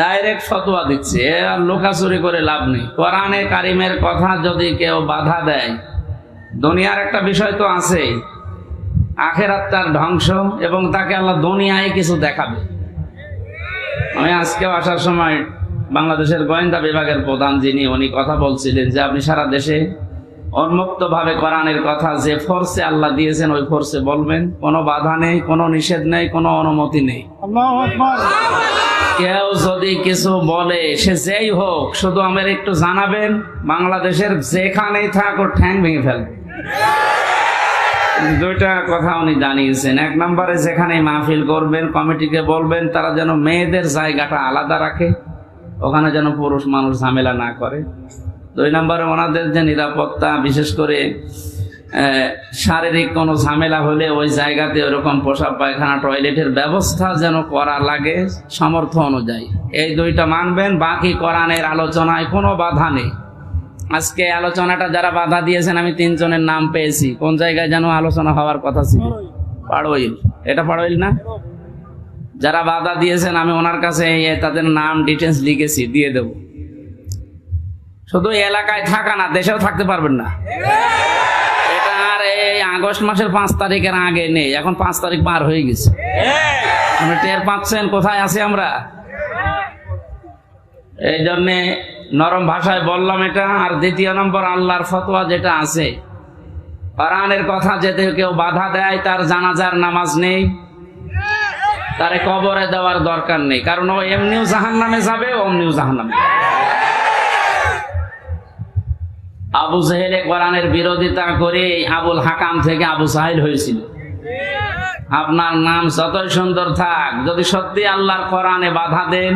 Direct ফতোয়া দিচ্ছে আর লোকাচুরি করে লাভ নেই। কোরআনে কারিমের কথা যদি কেউ বাধা দেয়, দুনিয়ার একটা বিষয় তো আছেই, আখেরাত তার ধ্বংস এবং তাকে আল্লাহ দুনিয়ায় কিছু দেখাবে। আমি আজকেও আসার সময় বাংলাদেশের গোয়েন্দা বিভাগের প্রধান যিনি, উনি কথা বলছিলেন যে আপনি সারা দেশে উন্মুক্ত ভাবে কোরআনের কথা যে ফোর্সে আল্লাহ দিয়েছেন, ওই ফোর্সে বলবেন। কোনো বাধা নেই, কোনো নিষেধ নেই, কোনো অনুমতি নেই। কেউ যদি কিছু বলে, সে যেই হোক, শুধু আমার একটু জানাবেন, বাংলাদেশের যেখানেই থাক ও ঠ্যাং ভেঙে ফেলবে। দুইটা কথা উনি জানিয়েছেন। এক নম্বরে যেখানে মাহফিল করবেন, কমিটিকে বলবেন, তারা যেন মেয়েদের জায়গাটা আলাদা রাখে, ওখানে যেন পুরুষ মানুষ ঝামেলা না করে। দুই নম্বরে, ওনাদের যে নিরাপত্তা, বিশেষ করে শারীরিক কোনো ঝামেলা হলে ওই জায়গাতে ওরকম পোশাক পায়খানা, টয়লেটের ব্যবস্থা যেন করা লাগে সামর্থ্য অনুযায়ী। এই দুইটা মানবেন, বাকি কোরআনের আলোচনায় কোনো বাধা নেই। আজকে আলোচনাটা যারা বাধা দিয়েছেন, আমি তিনজনের নাম পেয়েছি। কোন জায়গায় যেন আলোচনা হওয়ার কথা ছিল? পাড়ইল। এটা পাড়ইল না? যারা বাধা দিয়েছেন, আমি ওনার কাছে তাদের নাম ডিটেলস লিখেছি, দিয়ে দেব। শুধু এলাকায় থাকা না, দেশেও থাকতে পারবেন না। আর এই আগস্ট মাসের পাঁচ তারিখের আগে নেই। এখন পাঁচ তারিখ পার হয়ে গেছে। আপনি টের পাচ্ছেন, কোথায় আছি আমরা? এই জন্যে নরম ভাষায় বললাম এটা, আর দ্বিতীয় নম্বর আল্লাহর ফতোয়া যেটা আছে। কোরআনের কথা যেতে কেউ বাধা দেয়, তার জানাজার নামাজ নেই। তারে কবরে দেওয়ার দরকার নেই। কারণ ও এমনিও জাহান নামে যাবে অমনিও জাহান নামে আবু সাহেলে কোরআনের বিরোধিতা করে আবুল হাকাম থেকে আবু সাহেল হয়েছিল। আপনার নাম যতই সুন্দর থাক, যদি সত্যি আল্লাহর কোরআনে বাধা দেন,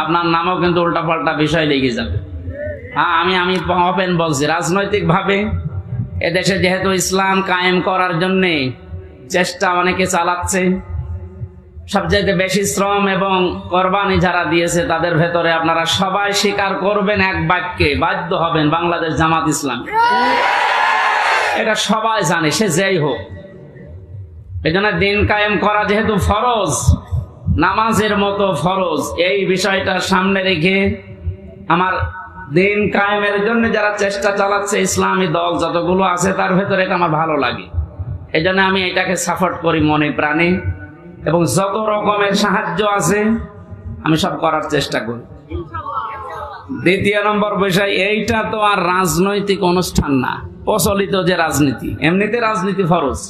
আপনার নামও কিন্তু উল্টাপাল্টা বিষয় লেগে যাবে। হ্যাঁ আমি আমি ওপেন বলছি রাজনৈতিক ভাবে এদেশে যেহেতু ইসলাম কায়েম করার জন্যে চেষ্টা অনেকে চালাচ্ছে সবচাইতে বেশি শ্রম এবং কোরবানি যারা দিয়েছে, তাদের ভেতরে আপনারা সবাই স্বীকার করবেন এক বাক্যে, বাধ্য হবেন বাংলাদেশ জামাত ইসলাম। এটা সবাই জানে, সে যেই হোক। এই জন্য দিন কায়েম করা যেহেতু ফরজ, নামাজের মতো ফরজ, এই বিষয়টা সামনে রেখে আমার দিন কায়েমের জন্য যারা চেষ্টা চালাচ্ছে, ইসলামী দল যতগুলো আছে, তার ভেতরে এটা আমার ভালো লাগে। এই আমি এটাকে সাপোর্ট করি মনে প্রাণে। এবং যত রকমের সাহায্য আছে, আমি সব করার চেষ্টা করি। দ্বিতীয় নম্বর বিষয়, এইটা তো আর রাজনৈতিক অনুষ্ঠান না, প্রচলিত যে রাজনীতি। এমনিতে রাজনীতি ফরজ,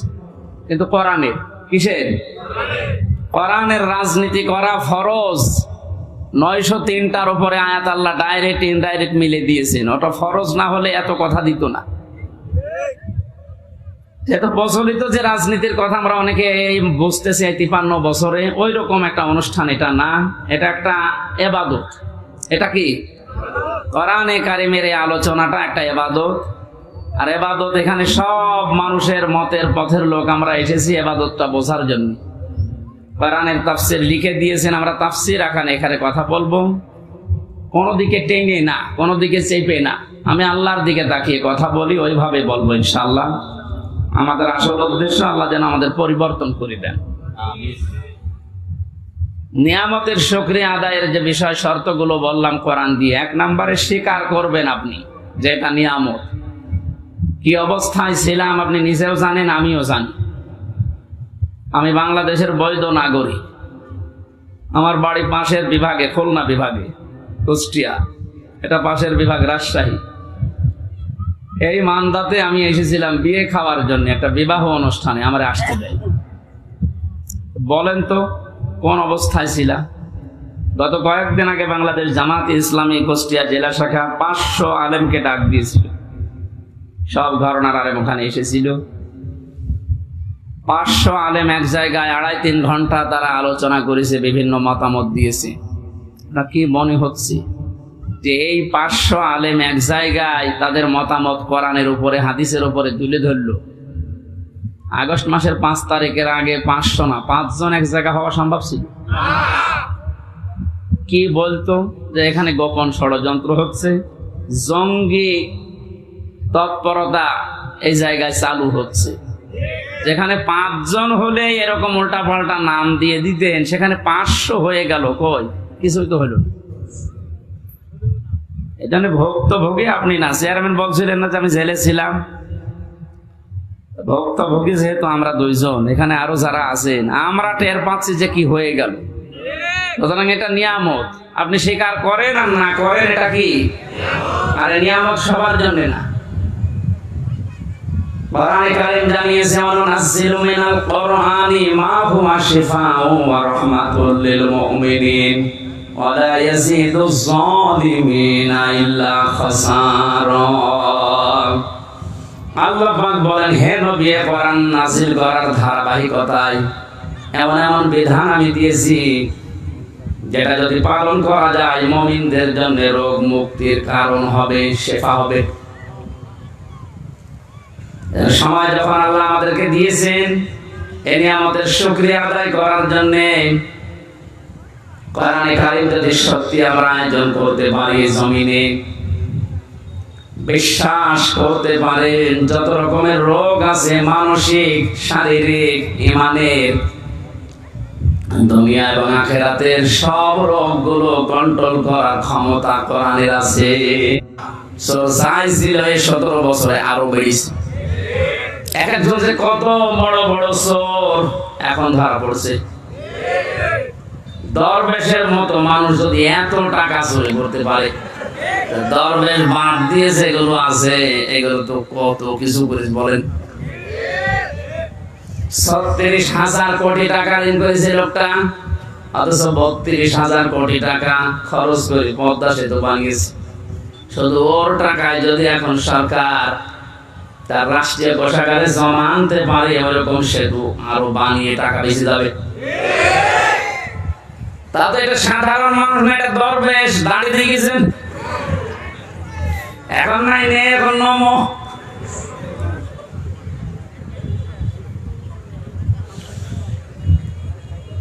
কিন্তু কোরআনের, কিসের? কোরআনের রাজনীতি করা ফরজ। নয়শো তিনটার উপরে আয়াত আল্লাহ ডাইরেক্ট, ইনডাইরেক্ট মিলে দিয়েছেন। ওটা ফরজ না হলে এত কথা দিত না। যেহেতু প্রচলিত যে রাজনীতির কথা আমরা অনেকে বুঝতেছি এই তিপান্ন বছরে ওই রকম একটা অনুষ্ঠান এটা না। এটা একটা এবাদত। এটা কি? কোরআনে কারিমের এই আলোচনাটা একটা এবাদত। আর এবাদত এখানে সব মানুষের মতের পথের লোক আমরা এসেছি এবাদতটা বোঝার জন্য। কোরআনের তাফসির লিখে দিয়েছেন আমরা তাফসির, এখানে এখানে কথা বলব। কোনো দিকে টেনে না, কোনো দিকে চেপে না। আমি আল্লাহর দিকে তাকিয়ে কথা বলি, ওইভাবে বলব ইনশাআল্লাহ। আমাদের আসল উদ্দেশ্য আল্লাহ যেন আমাদের পরিবর্তন করে দেন। নিয়ামতের সক্রিয় আদায়ের যে বিষয় শর্তগুলো বললাম কোরআন দিয়ে এক নম্বরে স্বীকার করবেন আপনি যে এটা নিয়ামত। কি অবস্থায় ছিলাম আপনি নিজেও জানেন আমিও জানি। আমি বাংলাদেশের বৈধ নাগরিক। আমার বাড়ি পাশের বিভাগে খুলনা বিভাগে কুষ্টিয়া। এটা পাশের বিভাগ রাজশাহী। এই মান্দাতে আমি এসেছিলাম বিয়ে খাওয়ার জন্য, একটা বিবাহ অনুষ্ঠানে, আমার আসতে দেয়। বলেন তো, কোন অবস্থায় ছিলাম গত কয়েকদিন আগে বাংলাদেশ জামাত ইসলামী কুষ্টিয়া জেলা শাখা পাঁচশো আলেমকে ডাক দিয়েছিল। সব ঘরনার আলেম ওখানে এসেছিল। পাঁচশো আলেম এক জায়গায় আড়াই তিন ঘণ্টা তারা আলোচনা করেছে, বিভিন্ন মতামত দিয়েছে। কি মনে হচ্ছে? যে এই পাঁচশো আলেম এক জায়গায় তাদের মতামত কোরআনের উপরে, হাদিসের উপরে তুলে ধরলো। আগস্ট মাসের পাঁচ তারিখের আগে পাঁচশো না, পাঁচজন এক জায়গা হওয়া সম্ভব ছিল? কি বলতো যে এখানে গোপন ষড়যন্ত্র হচ্ছে? জঙ্গি তৎপরতা এই জায়গায় চালু হচ্ছে। যেখানে পাঁচজন হলে এরকম উল্টা পাল্টা নাম দিয়ে দিতেন, সেখানে পাঁচশো হয়ে গেল, কই? কিছুই তো হলো না। এটা নিয়ে ভুক্তভোগী আপনি না চেয়ারম্যান বলছিলেন না যে আমি জেলে ছিলাম। ভুক্তভোগী যেহেতু আমরা দুইজন, এখানে আরও যারা আছেন, আমরা টের পাচ্ছি যে কি হয়ে গেল। সুতরাং এটা নিয়ামত। আপনি স্বীকার করেন আর না করেন, এটা কি? আরে নিয়ামত সবার জন্য না। জানিয়েছে লা ইয়াজিদুজ জালিমিনা ইল্লা খাসারা আল্লাহ পাক বলেন, হে নবী কোরআন নাজিল করার ধারাবাহিকতায় এমন এমন বিধান আমি দিয়েছি, যেটা যদি পালন করা যায়, মমিনদের জন্য রোগ মুক্তির কারণ হবে, শেফা হবে। সময় যখন আল্লাহ আমাদেরকে দিয়েছেন, এ নিয়ে আমাদের শুক্রিয়া আদায় করার জন্য কোরআনে কারিম যদি সত্যি আমরা আয়োজন করতে পারি জমিনে, বিশ্বাস করতে পারেন যত রকমের রোগ আছে, মানসিক, শারীরিক, ইমানের, দুনিয়া এবং আখেরাতের সব রোগগুলো কন্ট্রোল করার ক্ষমতা কোরআনের আছে। সতেরো বছরে আরও বেড়েছে এক যে কত বড় বড় চোর এখন ধরা পড়ছে। দরবেশের মতো মানুষ যদি এত টাকা চুরি করতে পারে দরবেশ বাদ দিয়ে যেগুলো আছে, এগুলো তো কত কিছু করে বলেন। ছত্রিশ হাজার কোটি টাকা ঋণ করেছে লোকটা, অথচ বত্রিশ হাজার কোটি টাকা খরচ করে পদ্মা সেতু বানিয়েছে। শুধু ওর টাকায় যদি এখন সরকার তার রাষ্ট্রীয় কোষাগারে জমা আনতে পারে ওরকম সেতু আরও বানিয়ে টাকা বেশি যাবে তা তো এটা সাধারণ মানুষ না এটা দরবেশ দাঁড়িয়ে দিয়ে গেছেন এখন নাই, নেই, এখন নমো।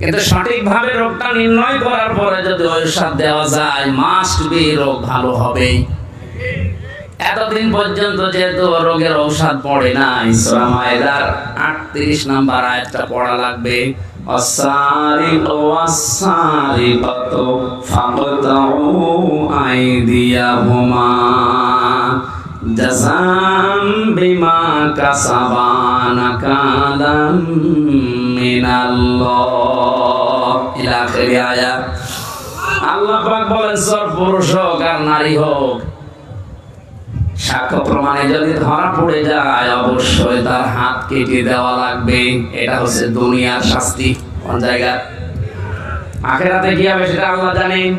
কিন্তু সঠিকভাবে রোগটা নির্ণয় করার পরে যদি ঔষধ দেওয়া যায় মাস্ট বি রোগ ভালো হবে এতদিন পর্যন্ত যেহেতু রোগের ঔষধ পড়ে না নাই সোরামায়দার আটত্রিশ নাম্বার আয়াতটা পড়া লাগবে। অসারিক অসারিকত ফাকতাউ আইদিয়াহুমা জাযাম বিমা কাসাবানা কাদাম নারী হোক সাক্ষ্য প্রমাণে যদি ধরা পড়ে যায়, অবশ্যই তার হাত কেটে দেওয়া লাগবে, এটা হচ্ছে দুনিয়ার শাস্তি। কোন জায়গা আখেরাতে কি হবে সেটা আল্লাহ জানেন?